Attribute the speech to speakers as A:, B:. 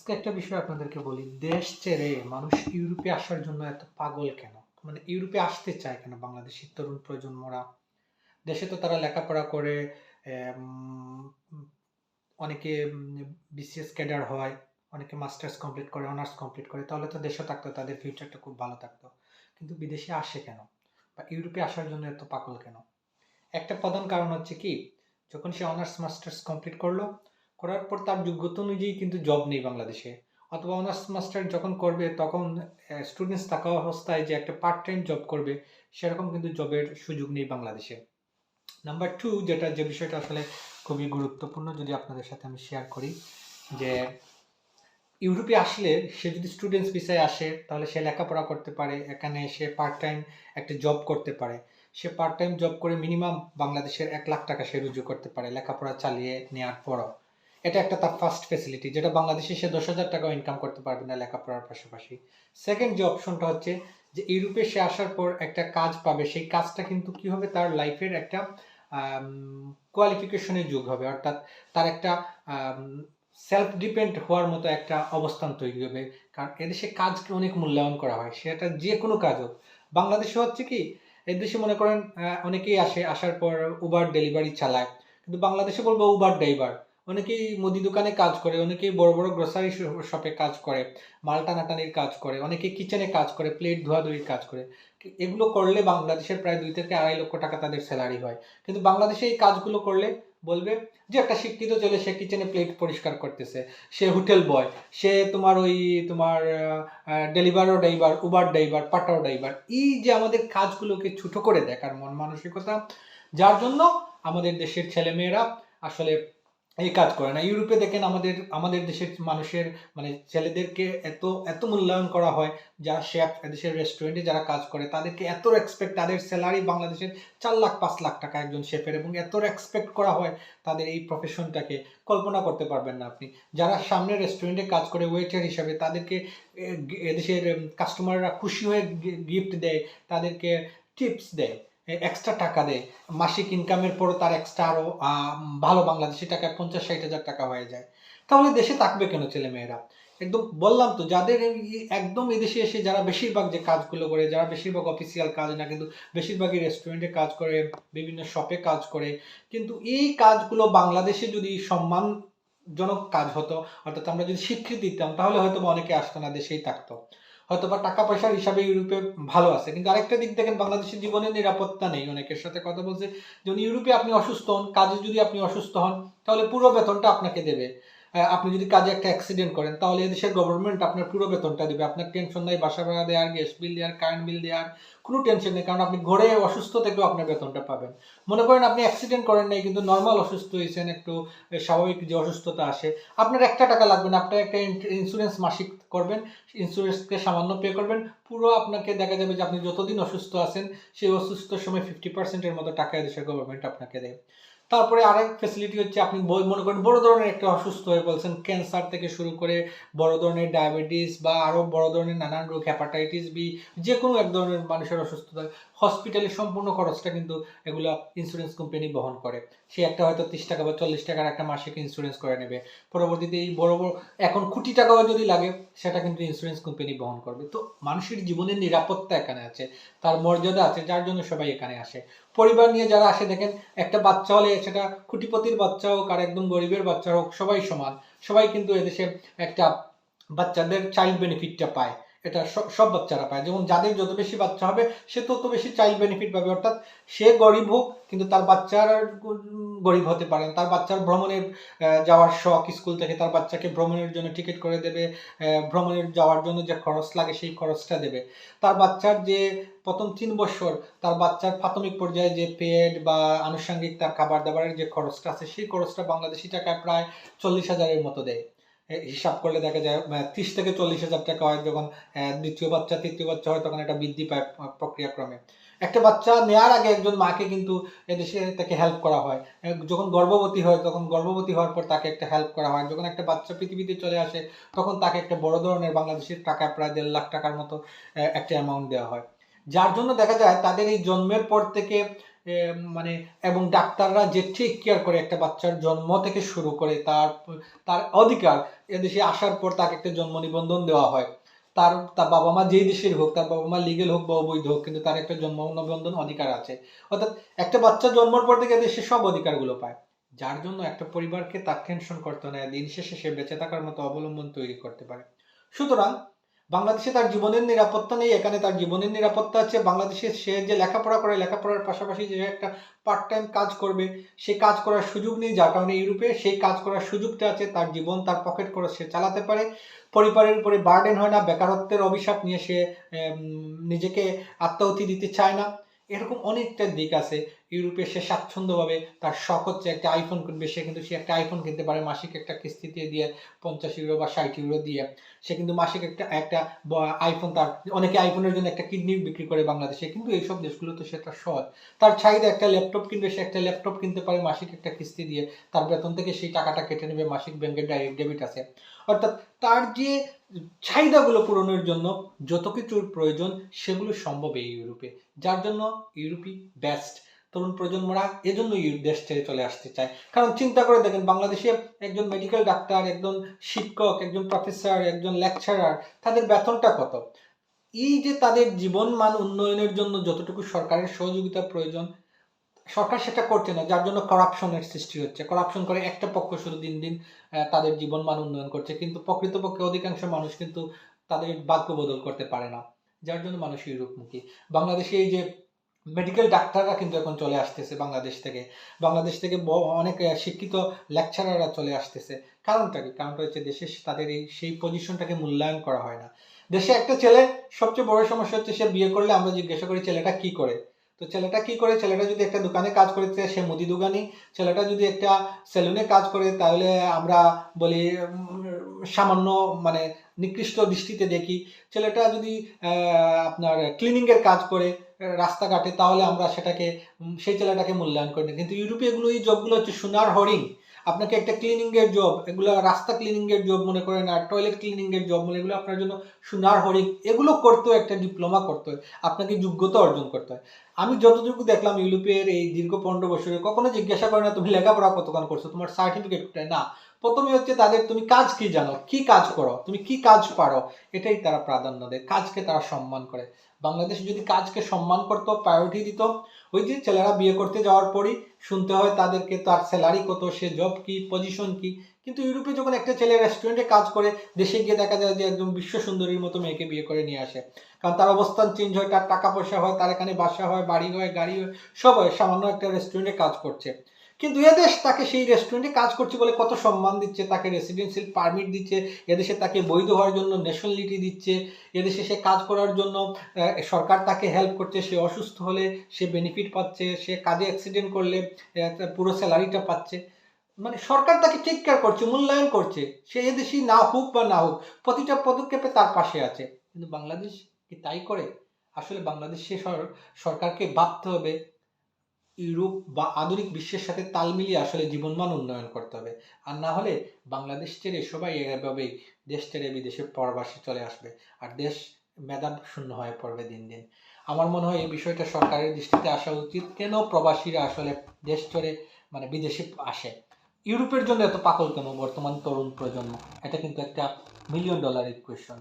A: আজকে একটা বিষয় আপনাদেরকে বলি। দেশ ছেড়ে মানুষ ইউরোপে আসার জন্য এত পাগল কেন? মানে ইউরোপে আসতে চায় কেন বাংলাদেশের তরুণ প্রজন্মরা? দেশে তো তারা লেখাপড়া করে অনেকে বিসিএস ক্যাডার হয়, অনেকে মাস্টার্স কমপ্লিট করে, অনার্স কমপ্লিট করে, তাহলে তো দেশে থাকতো, তাদের ফিউচারটা খুব ভালো থাকতো। কিন্তু বিদেশে আসে কেন? বা ইউরোপে আসার জন্য এত পাগল কেন? একটা প্রধান কারণ হচ্ছে কি, যখন সে অনার্স, মাস্টার্স কমপ্লিট করল করার পর তার যোগ্যতা অনুযায়ী কিন্তু জব নেই বাংলাদেশে। অথবা অনার্স মাস্টার যখন করবে, তখন স্টুডেন্টস থাকা অবস্থায় যে একটা পার্ট টাইম জব করবে, সেরকম কিন্তু জবের সুযোগ নেই বাংলাদেশে। নাম্বার টু যেটা, যে বিষয়টা আসলে খুবই গুরুত্বপূর্ণ যদি আপনাদের সাথে আমি শেয়ার করি, যে ইউরোপে আসলে সে যদি স্টুডেন্টস ভিসায় আসে, তাহলে সে লেখাপড়া করতে পারে, এখানে সে পার্ট টাইম একটা জব করতে পারে। সে পার্ট টাইম জব করে মিনিমাম বাংলাদেশের এক লাখ টাকা সে রুজু করতে পারে লেখাপড়া চালিয়ে নেওয়ার পরও। এটা একটা তার ফার্স্ট ফেসিলিটি যেটা বাংলাদেশে সে দশ হাজার টাকাও ইনকাম করতে পারবে না লেখাপড়ার পাশাপাশি। সেকেন্ড যে অপশনটা হচ্ছে যে, ইউরোপে সে আসার পর একটা কাজ পাবে, সেই কাজটা কিন্তু কি হবে তার লাইফের একটা কোয়ালিফিকেশনের যুগ হবে, অর্থাৎ তার একটা সেলফ ডিপেন্ড হওয়ার মতো একটা অবস্থান তৈরি হবে। কারণ এদেশে কাজকে অনেক মূল্যায়ন করা হয়, সেটা যে কোনো কাজ হোক। বাংলাদেশে হচ্ছে কি, এদেশে মনে করেন অনেকেই আসে, আসার পর উবার ডেলিভারি চালায়। কিন্তু বাংলাদেশে বলব উবার ড্রাইভার অনেকেই মুদি দোকানে কাজ করে, অনেকেই বড় বড় গ্রোসারি শপে কাজ করে মাল টানাটানির কাজ করে, অনেকে কিচেনে কাজ করে প্লেট ধোয়াধুয়ির কাজ করে। এগুলো করলে বাংলাদেশের প্রায় দুই থেকে আড়াই লক্ষ টাকা তাদের স্যালারি হয়। কিন্তু বাংলাদেশে এই কাজগুলো করলে বলবে যে একটা শিক্ষিত ছেলে, সে কিচেনে প্লেট পরিষ্কার করতেছে, সে হোটেল বয় সে তোমার ওই তোমার ডেলিভারও driver Uber driver Pathao driver এই যে আমাদের কাজগুলোকে ছোট করে দেখার মন মানসিকতা, যার জন্য আমাদের দেশের ছেলেমেয়েরা আসলে এই কাজ করে না। ইউরোপে দেখেন আমাদের আমাদের দেশের মানুষের মানে ছেলেদেরকে এত এত মূল্যায়ন করা হয় যারা শেফ দেশের রেস্টুরেন্টে যারা কাজ করে, তাদেরকে এত রেসপেক্ট তাদের স্যালারি বাংলাদেশের চার লাখ, পাঁচ লাখ টাকা একজন শেফের এবং এত রেসপেক্ট করা হয় তাদের এই প্রফেশনটাকে কল্পনা করতে পারবেন না আপনি। যারা সামনে রেস্টুরেন্টে কাজ করে ওয়েটার হিসাবে তাদেরকে এদেশের কাস্টমাররা খুশি হয়ে গিফট দেয়, তাদেরকে টিপস দেয়। এক্সট্রা টাকা দেয়। মাসিক ইনকামের পরও তার এক্সট্রা আরও ভালো বাংলাদেশি টাকায় পঞ্চাশ, ষাট হাজার টাকা হয়ে যায়। তাহলে দেশে থাকবে কেন ছেলে মেয়েরা একদম বললাম তো, যাদের একদম এদেশে এসে যারা বেশিরভাগ যে কাজগুলো করে, যারা বেশিরভাগ অফিসিয়াল কাজ না, কিন্তু বেশিরভাগই রেস্টুরেন্টে কাজ করে, বিভিন্ন শপে কাজ করে, কিন্তু এই কাজগুলো বাংলাদেশে যদি সম্মানজনক কাজ হতো, অর্থাৎ আমরা যদি স্বীকৃতি দিতাম, তাহলে হয়তো অনেকে আসতো না, দেশেই থাকতো। হয়তো বা টাকা পয়সার হিসাবে ইউরোপে ভালো আছে, কিন্তু আরেকটা দিক দেখেন বাংলাদেশের জীবনে নিরাপত্তা নেই। অনেকের সাথে কথা বলছে, যদি ইউরোপে আপনি অসুস্থ হন, কাজে যদি আপনি অসুস্থ হন, তাহলে পুরো বেতনটা আপনাকে দেবে। আপনি যদি কাজে একটা অ্যাক্সিডেন্ট করেন, তাহলে এদেশের গভর্নমেন্ট আপনার পুরো বেতনটা দেবে। আপনার টেনশন নাই, বাসা ভাড়া দেওয়ার গ্যাস বিল দেওয়ার কারেন্ট বিল দেওয়ার, কোনো টেনশন নেই, কারণ আপনি ঘরে অসুস্থ থেকেও আপনার বেতনটা পাবেন। মনে করেন আপনি অ্যাক্সিডেন্ট করেন নাই, কিন্তু নর্মাল অসুস্থ হয়েছেন, একটু স্বাভাবিক যে অসুস্থতা আসে, আপনার একটা টাকা লাগবে না, আপনার একটা ইন্স্যুরেন্স মাসিক করবেন ইন্স্যুরেন্সকে সামান্য পে করবেন, পুরো আপনাকে দেখা যাবে যে আপনি যতদিন অসুস্থ আছেন, সেই অসুস্থ সময় ফিফটি পার্সেন্টের মতো টাকা দেশের গভর্নমেন্ট আপনাকে দেয়। তারপরে আরেক ফেসিলিটি হচ্ছে আপনি মনে করেন বড় ধরনের একটা অসুস্থ হয়ে বলছেন ক্যান্সার থেকে শুরু করে বড় ধরনের ডায়াবেটিস বা আরও বড় ধরনের নানান রোগ হ্যাপাটাইটিস বি যে কোনো এক ধরনের মানুষের অসুস্থতা হসপিটালের সম্পূর্ণ খরচটা কিন্তু এগুলো ইন্স্যুরেন্স কোম্পানি বহন করে। সে একটা হয়তো তিরিশ টাকা বা চল্লিশ টাকার একটা মাসিক ইন্স্যুরেন্স করে নেবে। পরবর্তীতে এই বড় বড় এখন কোটি টাকাও যদি লাগে, সেটা কিন্তু ইন্স্যুরেন্স কোম্পানি বহন করবে। তো মানুষের জীবনের নিরাপত্তা এখানে আছে, তার মর্যাদা আছে, যার জন্য সবাই এখানে আসে। পরিবার নিয়ে যারা আসে, দেখেন একটা বাচ্চা হলে সেটা খুঁটিপতির বাচ্চা হোক আর একদম গরিবের বাচ্চা হোক, সবাই সমান। সবাই কিন্তু এদেশে একটা বাচ্চাদের চাইল্ড বেনিফিটটা পায়। এটা সব বাচ্চারা পায়। যেমন যাদের যত বেশি বাচ্চা হবে, সে তত বেশি চাইল্ড বেনিফিট পাবে। অর্থাৎ সে গরিব হোক, কিন্তু তার বাচ্চার গরিব হতে পারে তার বাচ্চার ভ্রমণের যাওয়ার শখ স্কুল থেকে তার বাচ্চাকে ভ্রমণের জন্য টিকিট করে দেবে ভ্রমণের যাওয়ার জন্য যে খরচ লাগে সেই খরচটা দেবে। তার বাচ্চার যে প্রথম তিন বছর, তার বাচ্চার প্রাথমিক পর্যায়ে যে পেড বা আনুষঙ্গিক তার খাবার দাবারের যে খরচটা আছে, সেই খরচটা বাংলাদেশি টাকায় প্রায় চল্লিশ হাজারের মতো দেয়। হিসাব করলে দেখা যায় ত্রিশ থেকে চল্লিশ হাজার টাকা হয় যখন দ্বিতীয় বাচ্চা, তৃতীয় বাচ্চা হয় তখন একটা বৃদ্ধি পায় প্রক্রিয়াক্রমে। একটা বাচ্চা নেওয়ার আগে একজন মাকে কিন্তু এদেশে তাকে হেল্প করা হয়। যখন গর্ভবতী হয়, তখন গর্ভবতী হওয়ার পর তাকে একটা হেল্প করা হয়। যখন একটা বাচ্চা পৃথিবীতে চলে আসে, তখন তাকে একটা বড় ধরনের বাংলাদেশের টাকা, প্রায় দেড় লাখ টাকার মতো একটা অ্যামাউন্ট দেওয়া হয়। যার জন্য দেখা যায়, তাদের এই জন্মের পর থেকে মানে এবং ডাক্তাররা যে টেক কেয়ার করে একটা বাচ্চার জন্ম থেকে শুরু করে তার তার অধিকার এদেশে আসার পর তাকে একটা জন্ম নিবন্ধন দেওয়া হয়। তার তার বাবা মা যেই দেশের হোক, তার বাবা মা লিগেল হোক বা অবৈধ হোক, কিন্তু তার একটা জন্ম নিবন্ধন অধিকার আছে। অর্থাৎ একটা বাচ্চা জন্মের পর থেকে দেশে সব অধিকারগুলো পায়। যার জন্য একটা পরিবারকে তার টেনশন করতে না, দিন শেষে সে বেঁচে থাকার মতো অবলম্বন তৈরি করতে পারে। সুতরাং বাংলাদেশে তার জীবনের নিরাপত্তা নেই, এখানে তার জীবনের নিরাপত্তা আছে। বাংলাদেশে সে যে লেখাপড়া করে, লেখাপড়ার পাশাপাশি যে একটা পার্ট টাইম কাজ করবে। সে কাজ করার সুযোগ নেই, যার কারণে ইউরোপে সেই কাজ করার সুযোগটা আছে, তার জীবন তার পকেট করে সে চালাতে পারে। পরিবারের উপরে বার্ডেন হয় না, বেকারত্বের অভিশাপ নিয়ে সে নিজেকে আত্মাহুতি দিতে চায় না। এরকম অনেকটা দিক আছে। ইউরোপে সে স্বাচ্ছন্দ্যভাবে তার শখ হচ্ছে একটা আইফোন কিনবে। সে কিন্তু সে একটা আইফোন কিনতে পারে, মাসিক একটা কিস্তিতে দিয়ে পঞ্চাশ ইউরো বা ষাট ইউরো দিয়ে। সে কিন্তু মাসিক একটা একটা আইফোন তার, অনেকে আইফোনের জন্য একটা কিডনি বিক্রি করে বাংলাদেশে, কিন্তু এইসব দেশগুলোতে সেটা সহজ তার চাহিদা একটা ল্যাপটপ কিনবে, সে একটা ল্যাপটপ কিনতে পারে মাসিক একটা কিস্তি দিয়ে। তার বেতন থেকে সেই টাকাটা কেটে নেবে মাসিক ব্যাংকের ডাইরেক্ট ডেবিট আছে। অর্থাৎ তার যে চাহিদাগুলো পূরণের জন্য যত কিছুর প্রয়োজন সেগুলো সম্ভব এই ইউরোপে। যার জন্য ইউরোপই বেস্ট তরুণ প্রজন্মরা এজন্য দেশ ছেড়ে চলে আসতে চায়। কারণ চিন্তা করে দেখেন, বাংলাদেশে একজন মেডিকেল ডাক্তার একজন শিক্ষক, একজন প্রফেসর একজন লেকচারার তাদের বেতনটা কত? এই যে তাদের জীবন মান উন্নয়নের জন্য যতটুকু সরকারের সহযোগিতা প্রয়োজন, সরকার সেটা করছে না, যার জন্য করাপশনের সৃষ্টি হচ্ছে। করাপশন করে একটা পক্ষ শুধু দিন দিন তাদের জীবন মান উন্নয়ন করছে। কিন্তু প্রকৃতপক্ষে অধিকাংশ মানুষ কিন্তু তাদের ভাগ্য বদল করতে পারে না, যার জন্য মানুষ ইউরোপমুখী বাংলাদেশে এই যে মেডিকেল ডাক্তাররা কিন্তু এখন চলে আসতেছে বাংলাদেশ থেকে। বাংলাদেশ থেকে অনেক শিক্ষিত লেকচারাররা চলে আসতেছে। কারণটা কি? কারণটা হচ্ছে দেশে তাদের এই, সেই পজিশনটাকে মূল্যায়ন করা হয় না। দেশে একটা ছেলে, সবচেয়ে বড় সমস্যা হচ্ছে সে বিয়ে করলে আমরা জিজ্ঞাসা করি, ছেলেটা কি করে? তো ছেলেটা কি করে? ছেলেটা যদি একটা দোকানে কাজ করতে সে মুদি দোকানি। ছেলেটা যদি একটা সেলুনে কাজ করে, তাহলে আমরা বলি সামান্য মানে নিকৃষ্ট দৃষ্টিতে দেখি। ছেলেটা যদি আপনার ক্লিনিং এর কাজ করে রাস্তাঘাটে, তাহলে আমরা সেটাকে সেই জেলাটাকে মূল্যায়ন করি না। কিন্তু ইউরোপে এগুলো, এই জবগুলো হচ্ছে সোনার হরিণ। আপনাকে একটা ক্লিনিং এর জব এগুলো রাস্তা ক্লিনিং এর জব মনে করেন আর টয়লেট ক্লিনিং এর জব মনে এগুলো আপনার জন্য সোনার হরিণ। এগুলো করতেও একটা ডিপ্লোমা করতে হয়, আপনাকে যোগ্যতা অর্জন করতে হয়। আমি যতটুকু দেখলাম ইউরোপের এই দীর্ঘ পনেরো বছরে, কখনো জিজ্ঞাসা করে না, তুমি লেখাপড়া কতক্ষণ করছ? তোমার সার্টিফিকেট কোথায়? না প্রথমে হচ্ছে তাদের, তুমি কাজ কি জানো? কি কাজ করো? তুমি কি কাজ পারো? এটাই তারা প্রাধান্য দেয়, কাজকে তারা সম্মান করে। বাংলাদেশ যদি কাজকে সম্মান করতো প্রায়োরিটি দিত ওই যে ছেলেরা বিয়ে করতে যাওয়ার পরই শুনতে হয় তাদেরকে তার স্যালারি কত, সে জব কি পজিশন কি। কিন্তু ইউরোপে যখন একটা ছেলে রেস্টুরেন্টে কাজ করে, দেশে গিয়ে দেখা যায় যে একদম বিশ্ব সুন্দরীর মতো মেয়েকে বিয়ে করে নিয়ে আসে। কারণ তার অবস্থান চেঞ্জ হয়, তার টাকা পয়সা হয়, তার এখানে বাসা হয়, বাড়ি হয়, গাড়ি হয়, সব হয়, সামান্য একটা রেস্টুরেন্টে কাজ করছে। কিন্তু এদেশ তাকে সেই রেস্টুরেন্টে কাজ করছে বলে কত সম্মান দিচ্ছে, তাকে রেসিডেন্সিয়াল পারমিট দিচ্ছে এদেশে তাকে বৈধ হওয়ার জন্য ন্যাশনালিটি দিচ্ছে এদেশে সে কাজ করার জন্য সরকার তাকে হেল্প করছে, সে অসুস্থ হলে সে বেনিফিট পাচ্ছে, সে কাজে অ্যাক্সিডেন্ট করলে পুরো স্যালারিটা পাচ্ছে। মানে সরকার তাকে টেক কেয়ার করছে, মূল্যায়ন করছে, সে এদেশই না হোক বা না হোক, প্রতিটা পদক্ষেপে তার পাশে আছে। কিন্তু বাংলাদেশ কি তাই করে? আসলে বাংলাদেশে সর- সরকারকে ভাবতে হবে ইউরোপ বা আধুনিক বিশ্বের সাথে তাল মিলিয়ে আসলে জীবনমান উন্নয়ন করতে হবে। আর না হলে বাংলাদেশ ছেড়ে সবাই এভাবেই দেশ ছেড়ে বিদেশে পরবাসে চলে আসবে আর দেশ মেধাব শূন্য হয়ে পড়বে দিন দিন। আমার মনে হয় এই বিষয়টা সরকারের দৃষ্টিতে আসা উচিত। কেন প্রবাসীরা আসলে দেশ ছেড়ে মানে বিদেশে আসে? ইউরোপের জন্য এত পাগল কেন বর্তমান তরুণ প্রজন্ম? এটা কিন্তু একটা মিলিয়ন ডলার ইকুয়েশন